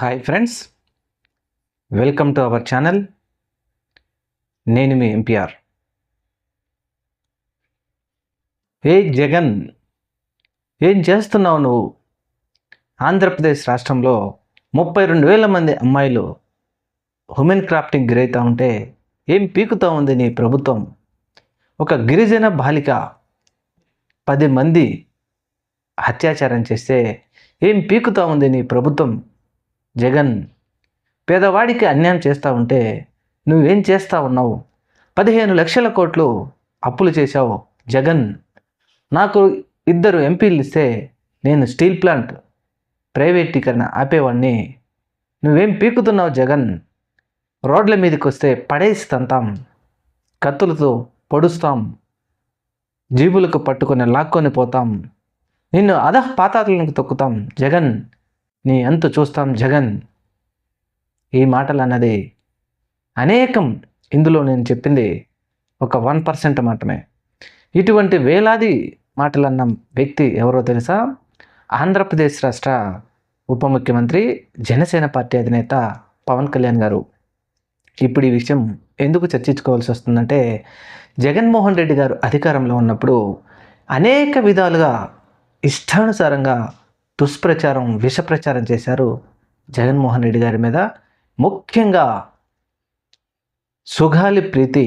Hi friends welcome to our channel నేను మీ MPR ఏ జగన్ ఏం చేస్తున్నావు నువ్వు? ఆంధ్రప్రదేశ్ రాష్ట్రంలో ముప్పై రెండు వేల మంది అమ్మాయిలు హ్యూమెన్ క్రాఫ్టింగ్ గురవుతూ ఉంటే ఏం పీకుతూ ఉంది నీ ప్రభుత్వం? ఒక గిరిజన బాలిక పది మంది అత్యాచారం చేస్తే ఏం పీకుతూ ఉంది నీ ప్రభుత్వం? జగన్ పేదవాడికి అన్యాయం చేస్తూ ఉంటే నువ్వేం చేస్తూ ఉన్నావు? పదిహేను లక్షల కోట్లు అప్పులు చేశావు జగన్. నాకు ఇద్దరు ఎంపీలు ఇస్తే నేను స్టీల్ ప్లాంట్ ప్రైవేటీకరణ ఆపేవాడిని నువ్వేం పీకుతున్నావు జగన్? రోడ్ల మీదకి వస్తే పడేసి తంతాం కత్తులతో పొడుస్తాం. జీబులకు పట్టుకొని లాక్కొని పోతాం. నిన్ను అధః పాతాలకు తొక్కుతాం జగన్. నీ అంతు చూస్తాం జగన్. ఈ మాటలు అన్నది అనేకం ఇందులో నేను చెప్పింది ఒక వన్ పర్సెంట్ మాత్రమే. ఇటువంటి వేలాది మాటలన్న వ్యక్తి ఎవరో తెలుసా? ఆంధ్రప్రదేశ్ రాష్ట్ర ఉప ముఖ్యమంత్రి జనసేన పార్టీ అధినేత పవన్ కళ్యాణ్ గారు. ఇప్పుడు ఈ విషయం ఎందుకు చర్చించుకోవాల్సి వస్తుందంటే జగన్మోహన్ రెడ్డి గారు అధికారంలో ఉన్నప్పుడు అనేక విధాలుగా ఇష్టానుసారంగా దుష్ప్రచారం విష ప్రచారం చేశారు జగన్మోహన్ రెడ్డి గారి మీద. ముఖ్యంగా సుగాలి ప్రీతి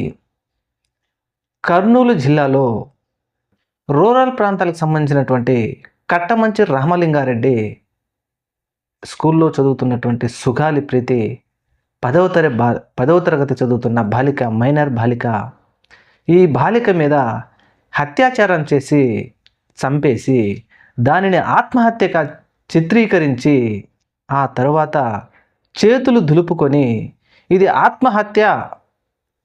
కర్నూలు జిల్లాలో రూరల్ ప్రాంతాలకు సంబంధించినటువంటి కట్టమంచి రామలింగారెడ్డి స్కూల్లో చదువుతున్నటువంటి సుగాలి ప్రీతి పదవ తర బా పదవ తరగతి చదువుతున్న బాలిక మైనర్ బాలిక ఈ బాలిక మీద అత్యాచారం చేసి చంపేసి దానిని ఆత్మహత్యగా చిత్రీకరించి ఆ తరువాత చేతులు దులుపుకొని ఇది ఆత్మహత్య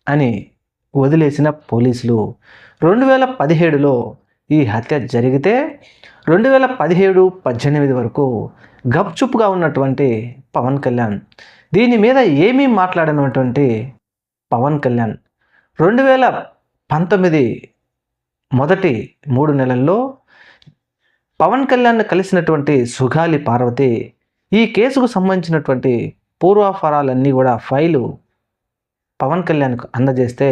అని వదిలేసిన పోలీసులు. రెండు వేల పదిహేడులో ఈ హత్య జరిగితే రెండు వేల పదిహేడు పద్దెనిమిది వరకు గప్చుప్గా ఉన్నటువంటి పవన్ కళ్యాణ్ దీని మీద ఏమీ మాట్లాడనటువంటి పవన్ కళ్యాణ్. రెండు వేల పంతొమ్మిది మొదటి మూడు నెలల్లో పవన్ కళ్యాణ్ కలిసినటువంటి సుగాలి పార్వతి ఈ కేసుకు సంబంధించినటువంటి పూర్వాఫరాలన్నీ కూడా ఫైలు పవన్ కళ్యాణ్కు అందజేస్తే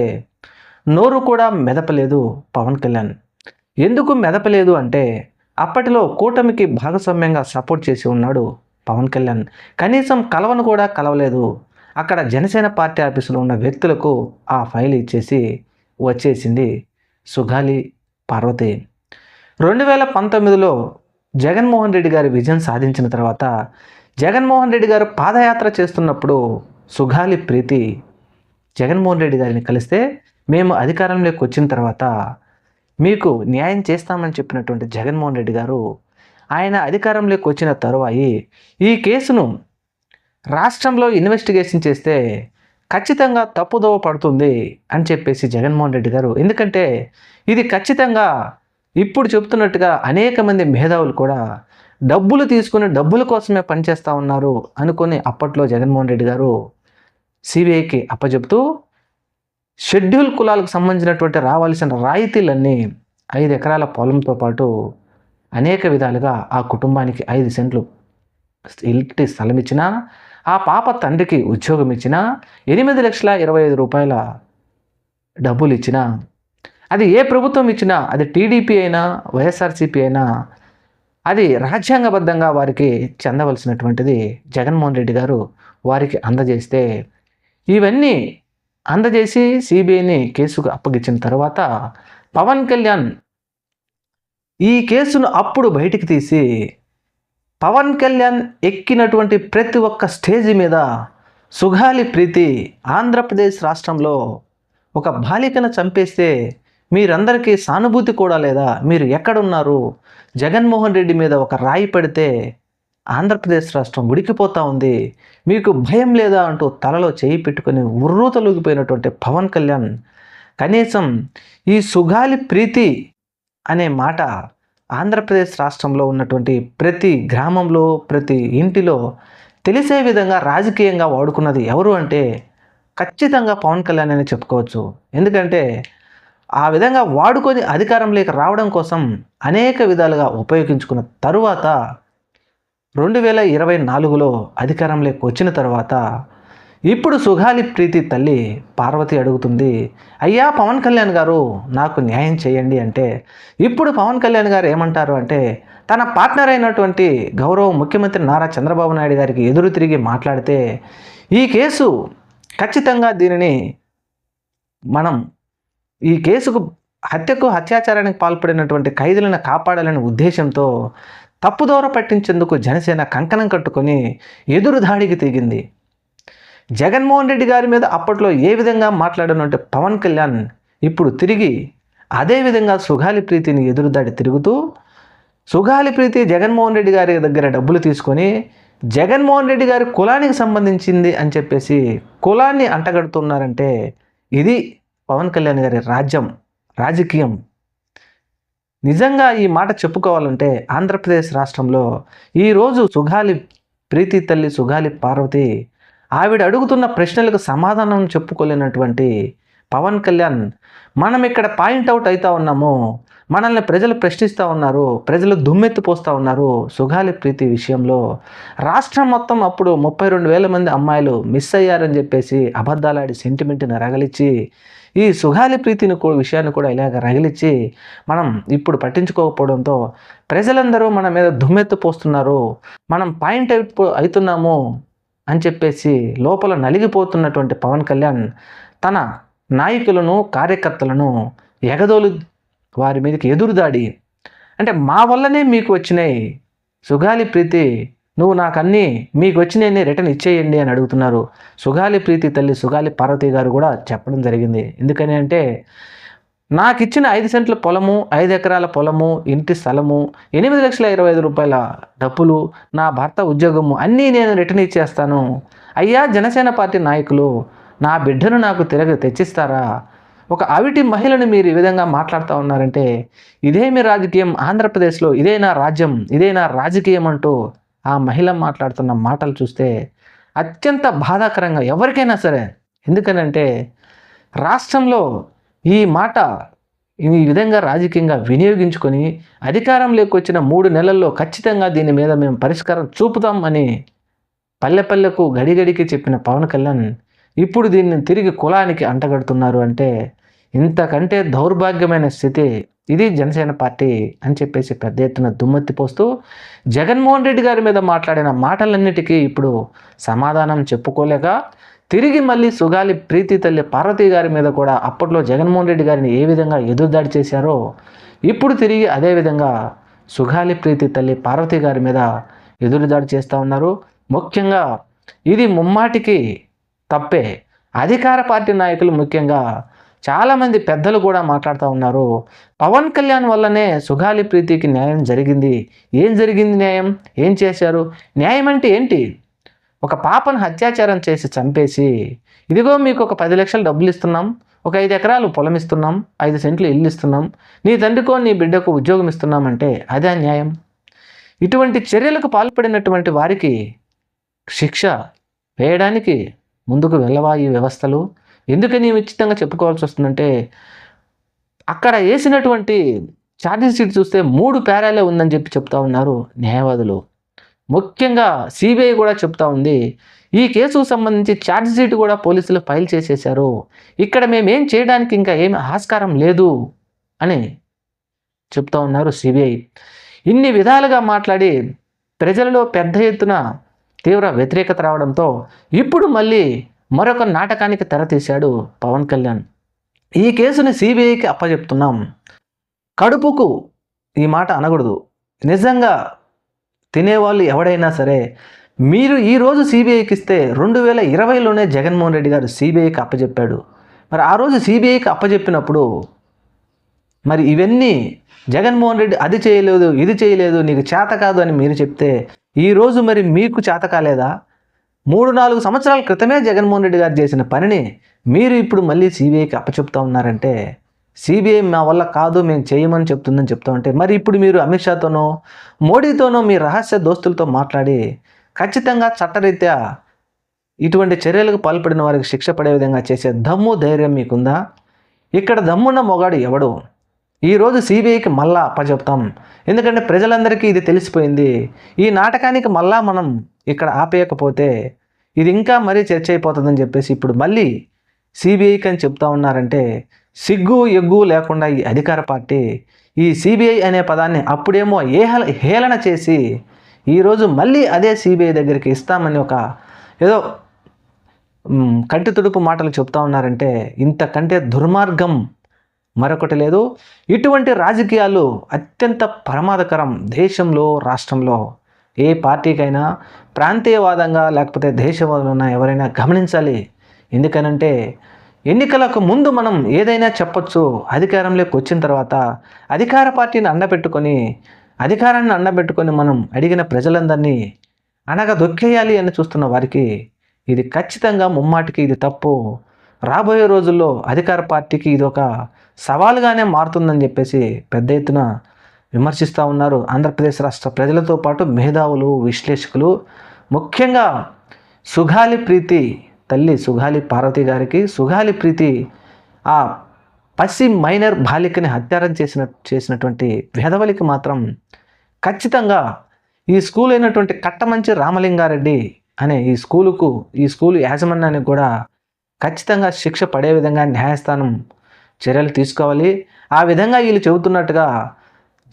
నోరు కూడా మెదపలేదు పవన్ కళ్యాణ్. ఎందుకు మెదపలేదు అంటే అప్పటిలో కూటమికి భాగస్వామ్యంగా సపోర్ట్ చేసి ఉన్నాడు పవన్ కళ్యాణ్. కనీసం కలవను కూడా కలవలేదు. అక్కడ జనసేన పార్టీ ఆఫీసులో ఉన్న వ్యక్తులకు ఆ ఫైల్ ఇచ్చేసి వచ్చేసింది సుగాలి పార్వతి. రెండు వేల పంతొమ్మిదిలో జగన్మోహన్ రెడ్డి గారి విజయం సాధించిన తర్వాత జగన్మోహన్ రెడ్డి గారు పాదయాత్ర చేస్తున్నప్పుడు సుగాలి ప్రీతి జగన్మోహన్ రెడ్డి గారిని కలిస్తే మేము అధికారంలోకి వచ్చిన తర్వాత మీకు న్యాయం చేస్తామని చెప్పినటువంటి జగన్మోహన్ రెడ్డి గారు ఆయన అధికారంలోకి వచ్చిన తరువాయి ఈ కేసును రాష్ట్రంలో ఇన్వెస్టిగేషన్ చేస్తే ఖచ్చితంగా తప్పుదోవ పడుతుంది అని చెప్పేసి జగన్మోహన్ రెడ్డి గారు. ఎందుకంటే ఇది ఖచ్చితంగా ఇప్పుడు చెప్తున్నట్టుగా అనేక మంది మేధావులు కూడా డబ్బులు తీసుకుని డబ్బుల కోసమే పనిచేస్తూ ఉన్నారు అనుకొని అప్పట్లో జగన్మోహన్ రెడ్డి గారు సిబిఐకి అప్పచెప్తూ షెడ్యూల్ కులాలకు సంబంధించినటువంటి రావాల్సిన రాయితీలన్నీ ఐదు ఎకరాల పొలంతో పాటు అనేక విధాలుగా ఆ కుటుంబానికి ఐదు సెంట్లు ఇంటి స్థలం ఇచ్చినా ఆ పాప తండ్రికి ఉద్యోగం ఇచ్చినా ఎనిమిది లక్షల ఇరవై ఐదు రూపాయల డబ్బులు ఇచ్చినా అది ఏ ప్రభుత్వం ఇచ్చినా అది టీడీపీ అయినా వైఎస్ఆర్సీపీ అయినా అది రాజ్యాంగబద్ధంగా వారికి చెందవలసినటువంటిది జగన్మోహన్ రెడ్డి గారు వారికి అందజేస్తే ఇవన్నీ అందజేసి సిబిఐని కేసుకు అప్పగించిన తర్వాత పవన్ కళ్యాణ్ ఈ కేసును అప్పుడు బయటికి తీసి పవన్ కళ్యాణ్ ఎక్కినటువంటి ప్రతి ఒక్క స్టేజ్ మీద సుగాలి ప్రీతి ఆంధ్రప్రదేశ్ రాష్ట్రంలో ఒక బాలికను చంపేస్తే మీరందరికీ సానుభూతి కూడా లేదా? మీరు ఎక్కడున్నారు? జగన్మోహన్ రెడ్డి మీద ఒక రాయి పడితే ఆంధ్రప్రదేశ్ రాష్ట్రం ఉడికిపోతూ ఉంది. మీకు భయం లేదా అంటూ తలలో చేయి పెట్టుకుని ఉర్రూతలూగిపోయినటువంటి పవన్ కళ్యాణ్ కనీసం ఈ సుగాలి ప్రీతి అనే మాట ఆంధ్రప్రదేశ్ రాష్ట్రంలో ఉన్నటువంటి ప్రతి గ్రామంలో ప్రతి ఇంటిలో తెలిసే విధంగా రాజకీయంగా వాడుకున్నది ఎవరు అంటే ఖచ్చితంగా పవన్ కళ్యాణ్ అని చెప్పుకోవచ్చు. ఎందుకంటే ఆ విధంగా వాడుకొని అధికారంలోకి రావడం కోసం అనేక విధాలుగా ఉపయోగించుకున్న తరువాత రెండు వేల ఇరవై నాలుగులో అధికారంలోకి వచ్చిన తర్వాత ఇప్పుడు సుగాలి ప్రీతి తల్లి పార్వతి అడుగుతుంది అయ్యా పవన్ కళ్యాణ్ గారు నాకు న్యాయం చేయండి అంటే ఇప్పుడు పవన్ కళ్యాణ్ గారు ఏమంటారు అంటే తన పార్ట్నర్ అయినటువంటి గౌరవ ముఖ్యమంత్రి నారా చంద్రబాబు నాయుడు గారికి ఎదురు తిరిగి మాట్లాడితే ఈ కేసు ఖచ్చితంగా దీనిని మనం ఈ కేసుకు హత్యకు అత్యాచారానికి పాల్పడినటువంటి ఖైదీలను కాపాడాలనే ఉద్దేశంతో తప్పుదోవ పట్టించేందుకు జనసేన కంకణం కట్టుకొని ఎదురు దాడికి తెగింది. జగన్మోహన్ రెడ్డి గారి మీద అప్పట్లో ఏ విధంగా మాట్లాడినంటే పవన్ కళ్యాణ్ ఇప్పుడు తిరిగి అదే విధంగా సుగాలి ప్రీతిని ఎదురుదాడి తిరుగుతూ సుగాలి ప్రీతి జగన్మోహన్ రెడ్డి గారి దగ్గర డబ్బులు తీసుకొని జగన్మోహన్ రెడ్డి గారి కులానికి సంబంధించింది అని చెప్పేసి కులాన్ని అంటగడుతున్నారంటే ఇది పవన్ కళ్యాణ్ గారి రాజ్యం రాజకీయం. నిజంగా ఈ మాట చెప్పుకోవాలంటే ఆంధ్రప్రదేశ్ రాష్ట్రంలో ఈరోజు సుగాలి ప్రీతి తల్లి సుగాలి పార్వతి ఆవిడ అడుగుతున్న ప్రశ్నలకు సమాధానం చెప్పుకోలేనటువంటి పవన్ కళ్యాణ్ మనం ఇక్కడ పాయింట్ అవుట్ అవుతా ఉన్నాము. మనల్ని ప్రజలు ప్రశ్నిస్తూ ఉన్నారు. ప్రజలు దుమ్మెత్తిపోస్తూ ఉన్నారు. సుగాలి ప్రీతి విషయంలో రాష్ట్రం మొత్తం అప్పుడు ముప్పై రెండు వేల మంది అమ్మాయిలు మిస్ అయ్యారని చెప్పేసి అబద్ధాలాడి సెంటిమెంట్ని రగలిచ్చి ఈ సుగాలి ప్రీతిని విషయాన్ని కూడా ఇలాగ రగిలిచ్చి మనం ఇప్పుడు పట్టించుకోకపోవడంతో ప్రజలందరూ మన మీద దుమ్మెత్తు పోస్తున్నారు. మనం పాయింట్ అవుట్ అవుతున్నాము అని చెప్పేసి లోపల నలిగిపోతున్నటువంటి పవన్ కళ్యాణ్ తన నాయకులను కార్యకర్తలను ఎగదోలు వారి మీదకి ఎదురుదాడి. అంటే మా వల్లనే మీకు వచ్చినాయి సుగాలి ప్రీతి నువ్వు నాకన్నీ మీకు వచ్చినాయని రిటర్న్ ఇచ్చేయండి అని అడుగుతున్నారు. సుగాలి ప్రీతి తల్లి సుగాలి పార్వతి గారు కూడా చెప్పడం జరిగింది. ఎందుకని అంటే నాకు ఇచ్చిన ఐదు సెంట్ల పొలము ఐదు ఎకరాల పొలము ఇంటి స్థలము ఎనిమిది లక్షల ఇరవై ఐదు రూపాయల డబ్బులు నా భర్త ఉద్యోగము అన్నీ నేను రిటర్న్ ఇచ్చేస్తాను. అయ్యా జనసేన పార్టీ నాయకులు నా బిడ్డను నాకు తిరగ తెచ్చిస్తారా? ఒక అవిటి మహిళను మీరు ఈ విధంగా మాట్లాడుతూ ఉన్నారంటే ఇదేమి రాజకీయం? ఆంధ్రప్రదేశ్లో ఇదే నా రాజ్యం? ఇదే నా రాజకీయం అంటూ ఆ మహిళ మాట్లాడుతున్న మాటలు చూస్తే అత్యంత బాధాకరంగా ఎవరికైనా సరే. ఎందుకనంటే రాష్ట్రంలో ఈ మాట ఈ విధంగా రాజకీయంగా వినియోగించుకొని అధికారంలోకి వచ్చిన మూడు నెలల్లో ఖచ్చితంగా దీని మీద మేము పరిష్కారం చూపుతాం అని పల్లె పల్లెకు గడిగడికి చెప్పిన పవన్ కళ్యాణ్ ఇప్పుడు దీన్ని తిరిగి కులానికి అంటగడుతున్నారు అంటే ఇంతకంటే దౌర్భాగ్యమైన స్థితి ఇది జనసేన పార్టీ అని చెప్పేసి పెద్ద ఎత్తున దుమ్మెత్తి పోస్తూ జగన్మోహన్ రెడ్డి గారి మీద మాట్లాడిన మాటలన్నిటికీ ఇప్పుడు సమాధానం చెప్పుకోలేక తిరిగి మళ్ళీ సుగాలి ప్రీతి తల్లి పార్వతి గారి మీద కూడా అప్పట్లో జగన్మోహన్ రెడ్డి గారిని ఏ విధంగా ఎదురుదాడి చేశారో ఇప్పుడు తిరిగి అదే విధంగా సుగాలి ప్రీతి తల్లి పార్వతి గారి మీద ఎదురుదాడి చేస్తూ ఉన్నారు. ముఖ్యంగా ఇది ముమ్మాటికి తప్పే. అధికార పార్టీ నాయకులు ముఖ్యంగా చాలామంది పెద్దలు కూడా మాట్లాడుతూ ఉన్నారు. పవన్ కళ్యాణ్ వల్లనే సుగాలి ప్రీతికి న్యాయం జరిగింది. ఏం జరిగింది న్యాయం? ఏం చేశారు? న్యాయం అంటే ఏంటి? ఒక పాపను అత్యాచారం చేసి చంపేసి ఇదిగో మీకు ఒక పది లక్షలు డబ్బులు ఇస్తున్నాం ఒక ఐదు ఎకరాలు పొలం ఇస్తున్నాం ఐదు సెంట్లు ఇల్లు ఇస్తున్నాం నీ తండ్రికో నీ బిడ్డకు ఉద్యోగం ఇస్తున్నామంటే అదే న్యాయం ఇటువంటి చర్యలకు పాల్పడినటువంటి వారికి శిక్ష వేయడానికి ముందుకు వెళ్ళవా ఈ వ్యవస్థలు? ఎందుకని ఉచితంగా చెప్పుకోవాల్సి వస్తుందంటే అక్కడ వేసినటువంటి ఛార్జింగ్ షీట్ చూస్తే మూడు పేరాలే ఉందని చెప్పి చెప్తా ఉన్నారు న్యాయవాదులు. ముఖ్యంగా సిబిఐ కూడా చెప్తా ఉంది ఈ కేసుకు సంబంధించి ఛార్జ్ షీట్ కూడా పోలీసులు ఫైల్ చేసేశారు. ఇక్కడ మేమేం చేయడానికి ఇంకా ఏమి ఆస్కారం లేదు అని చెప్తా ఉన్నారు సిబిఐ ఇన్ని విధాలుగా మాట్లాడి ప్రజలలో పెద్ద ఎత్తున తీవ్ర వ్యతిరేకత రావడంతో ఇప్పుడు మళ్ళీ మరొక నాటకానికి తెరతీశాడు పవన్ కళ్యాణ్. ఈ కేసుని సిబిఐకి అప్పచెప్తున్నాం కడుపుకు ఈ మాట అనకూడదు. నిజంగా తినేవాళ్ళు ఎవడైనా సరే మీరు ఈరోజు సిబిఐకి ఇస్తే రెండు వేల ఇరవైలోనే జగన్మోహన్ రెడ్డి గారు సిబిఐకి అప్పచెప్పాడు మరి ఆ రోజు సిబిఐకి అప్పచెప్పినప్పుడు మరి ఇవన్నీ జగన్మోహన్ రెడ్డి అది చేయలేదు ఇది చేయలేదు నీకు చేత కాదు అని మీరు చెప్తే ఈరోజు మరి మీకు చేత కాలేదా? మూడు నాలుగు సంవత్సరాల క్రితమే జగన్మోహన్ రెడ్డి గారు చేసిన పనిని మీరు ఇప్పుడు మళ్ళీ సిబిఐకి అప్పచెప్తా ఉన్నారంటే సిబిఐ మా వల్ల కాదు మేము చేయమని చెప్తుందని చెప్తా ఉంటే మరి ఇప్పుడు మీరు అమిత్ షాతోనో మోడీతోనో మీ రహస్య దోస్తులతో మాట్లాడి ఖచ్చితంగా చట్టరీత్యా ఇటువంటి చర్యలకు పాల్పడిన వారికి శిక్ష పడే విధంగా చేసే దమ్ము ధైర్యం మీకుందా? ఇక్కడ దమ్మున్న మొగాడు ఎవడు? ఈరోజు సిబిఐకి మళ్ళా అప్పచెప్తాం. ఎందుకంటే ప్రజలందరికీ ఇది తెలిసిపోయింది. ఈ నాటకానికి మళ్ళా మనం ఇక్కడ ఆపేయకపోతే ఇది ఇంకా మరీ చర్చ అయిపోతుందని చెప్పేసి ఇప్పుడు మళ్ళీ సిబిఐకి అని చెప్తా ఉన్నారంటే సిగ్గు ఎగ్గు లేకుండా ఈ అధికార పార్టీ ఈ సిబిఐ అనే పదాన్ని అప్పుడేమో ఏహల హేళన చేసి ఈరోజు మళ్ళీ అదే సిబిఐ దగ్గరికి ఇస్తామని ఒక ఏదో కంటి తుడుపు మాటలు చెప్తా ఉన్నారంటే ఇంతకంటే దుర్మార్గం మరొకటి లేదు. ఇటువంటి రాజకీయాలు అత్యంత ప్రమాదకరం దేశంలో రాష్ట్రంలో. ఏ పార్టీకైనా ప్రాంతీయవాదంగా లేకపోతే దేశవాదంగా ఎవరైనా గమనించాలి. ఎందుకనంటే ఎన్నికలకు ముందు మనం ఏదైనా చెప్పొచ్చు అధికారంలోకి వచ్చిన తర్వాత అధికార పార్టీని అండబెట్టుకొని అధికారాన్ని అండబెట్టుకొని మనం అడిగిన ప్రజలందరినీ అనగా దొక్కేయాలి అని చూస్తున్న వారికి ఇది ఖచ్చితంగా ముమ్మాటికి ఇది తప్పు. రాబోయే రోజుల్లో అధికార పార్టీకి ఇది ఒక సవాలుగానే మారుతుందని చెప్పేసి పెద్ద ఎత్తున విమర్శిస్తూ ఉన్నారు ఆంధ్రప్రదేశ్ రాష్ట్ర ప్రజలతో పాటు మేధావులు విశ్లేషకులు ముఖ్యంగా సుగాలి ప్రీతి తల్లి సుగాలి పార్వతి గారికి సుగాలి ప్రీతి ఆ పసి మైనర్ బాలికని హత్యారం చేసిన చేసినటువంటి వేదవలికి మాత్రం ఖచ్చితంగా ఈ స్కూల్ అయినటువంటి కట్టమంచి రామలింగారెడ్డి అనే ఈ స్కూలుకు ఈ స్కూలు యాజమాన్యానికి కూడా ఖచ్చితంగా శిక్ష పడే విధంగా న్యాయస్థానం చర్యలు తీసుకోవాలి. ఆ విధంగా వీళ్ళు చెబుతున్నట్టుగా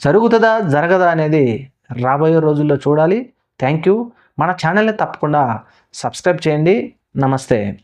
జరుగుతుందా జరగదా అనేది రాబోయే రోజుల్లో చూడాలి. Thank you. మన ఛానల్ని తప్పకుండా సబ్స్క్రైబ్ చేయండి. నమస్తే.